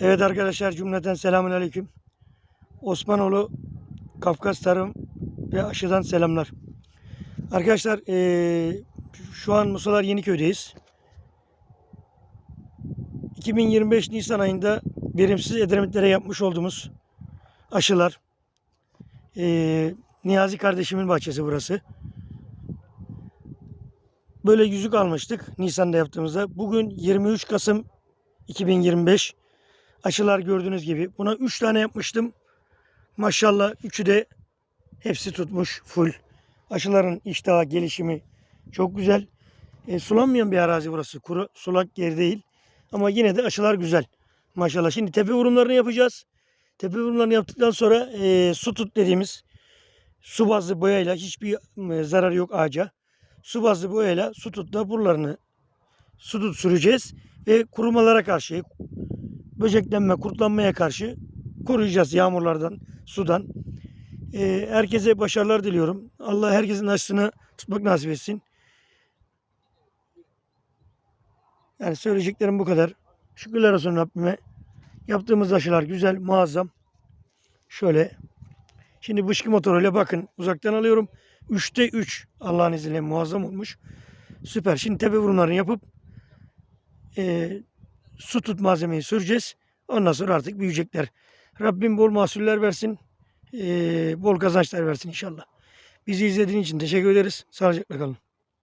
Evet arkadaşlar cümleten selamun aleyküm. Osmanoğlu Kafkas Tarım ve Aşı'dan selamlar. Arkadaşlar eee, şu an Musalar Yeniköy'deyiz. 2025 Nisan ayında verimsiz Edremit'lere yapmış olduğumuz aşılar. Eee, Niyazi kardeşimin bahçesi burası. Böyle yüzük almıştık Nisan'da yaptığımızda. Bugün 23 Kasım 2025. Aşılar gördüğünüz gibi. Buna 3 tane yapmıştım. Maşallah üçü de hepsi tutmuş full. Aşıların iştahı gelişimi çok güzel. E, sulanmayan bir arazi burası. Kuru sulak yer değil. Ama yine de aşılar güzel. Maşallah. Şimdi tepe vurumlarını yapacağız. Tepe vurumlarını yaptıktan sonra e, su tut dediğimiz su bazlı boyayla hiçbir e, zararı yok ağaca. Su bazlı boyayla su tutla buralarını su tut süreceğiz ve kurumalara karşı böceklenme, kurtlanmaya karşı koruyacağız yağmurlardan, sudan. Ee, herkese başarılar diliyorum. Allah herkesin aşısını tutmak nasip etsin. Yani söyleyeceklerim bu kadar. Şükürler olsun Rabbime. Yaptığımız aşılar güzel, muazzam. Şöyle. Şimdi bışkı motoruyla bakın. Uzaktan alıyorum. 3'te 3 Allah'ın izniyle muazzam olmuş. Süper. Şimdi tepe vurumlarını yapıp e, su tut malzemeyi süreceğiz. Ondan sonra artık büyüyecekler. Rabbim bol mahsuller versin. eee, bol kazançlar versin inşallah. Bizi izlediğin için teşekkür ederiz. Sağlıcakla kalın.